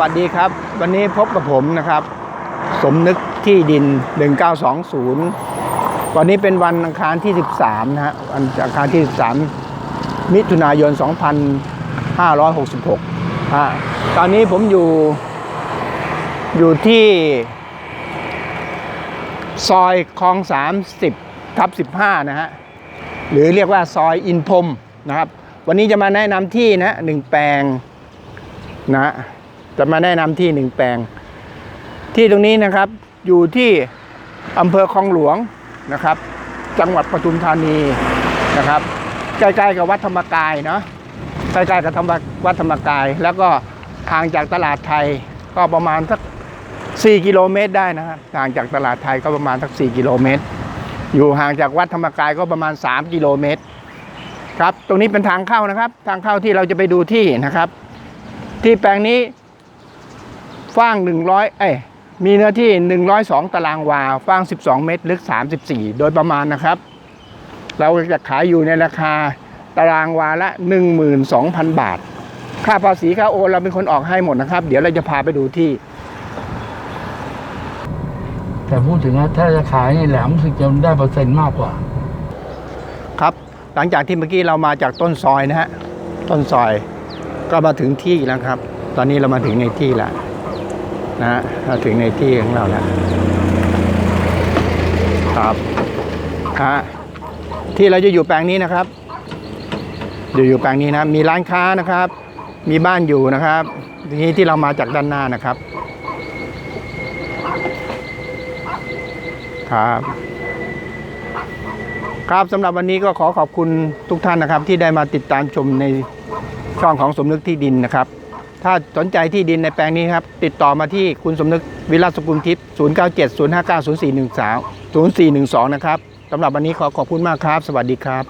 วัสดีครับ วันนี้พบกับผมนะครับ สมนึกที่ดิน 1920 วันนี้เป็นวันอังคารที่ 13 นะฮะวันอังคารที่ 13 มิถุนายน 2566อ่าตอนนี้ผมอยู่ อยู่ที่ ซอยคลอง 30 ทับ 15 นะฮะ หรือเรียกว่าซอยอินพรมนะครับ วันนี้จะมาแนะนำที่นะหนึ่งแปลงนะ จะมาแนะนำที่หนึ่งแปลง ที่ตรงนี้นะครับอยู่ที่อำเภอคลองหลวงนะครับ จังหวัดปทุมธานีนะครับ ใกล้ๆกับวัดธรรมกายเนาะใกล้ๆกับธรรมวัดธรรมกาย แล้วก็ห่างจากตลาดไทยก็ประมาณสัก 4 กิโลเมตรได้นะครับห่างจากตลาดไทยก็ประมาณสัก 4 กิโลเมตร อยู่ห่างจากวัดธรรมกายก็ประมาณ 3 กิโลเมตรครับ ตรงนี้เป็นทางเข้านะครับ ทางเข้าที่เราจะไปดูที่นะครับ ที่แปลงนี้ ฟ้าง 100 เอ้ยมีเนื้อที่ 102 ตารางวาฟ้าง 12 เมตร ลึก 34 โดยประมาณนะครับ เราจะขายอยู่ในราคาตารางวาละ 12,000 บาท ค่าภาษีค่าโอนเราเป็นคนออกให้หมดนะครับ เดี๋ยวเราจะพาไปดูที่ แต่พูดถึงว่าถ้าจะขายนี่แหลมรู้สึกจะได้เปอร์เซ็นต์มากกว่า ครับ หลังจากที่เมื่อกี้เรามาจากต้นซอยนะฮะ ต้นซอย ก็มาถึงที่แล้วครับ ตอนนี้เรามาถึงในที่แล้ว นะฮะมาถึงในที่ของเราแล้วครับฮะที่เราจะอยู่แปลงนี้นะครับ อยู่อยู่แปลงนี้นะ มีร้านค้านะครับ มีบ้านอยู่นะครับทีนี้ที่เรามาจากด้านหน้านะครับ ครับครับสำหรับวันนี้ก็ขอขอบคุณทุกท่านนะครับ ที่ได้มาติดตามชมในช่องของสมนึกที่ดินนะครับ ถ้าสนใจที่ดินในแปลงนี้ครับ ติดต่อมาที่คุณสมนึกวิลาสกุลทิพย์097 059 0413 0412 นะครับสำหรับวันนี้ขอขอบคุณมากครับ สวัสดีครับ